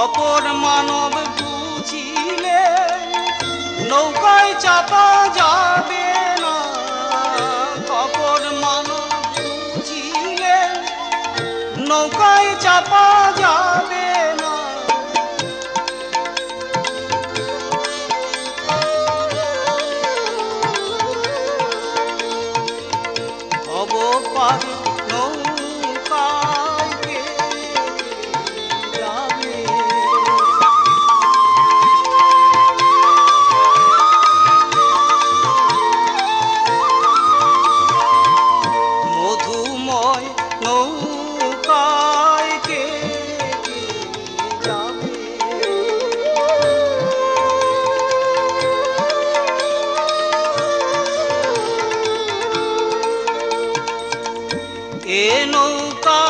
অপর মানব বুঝিলে, নৌকায় চাপা যাবে না। অপর মানব বুঝিলে, নৌকায় চাপা যাবে না। অবপারে এ নৌকা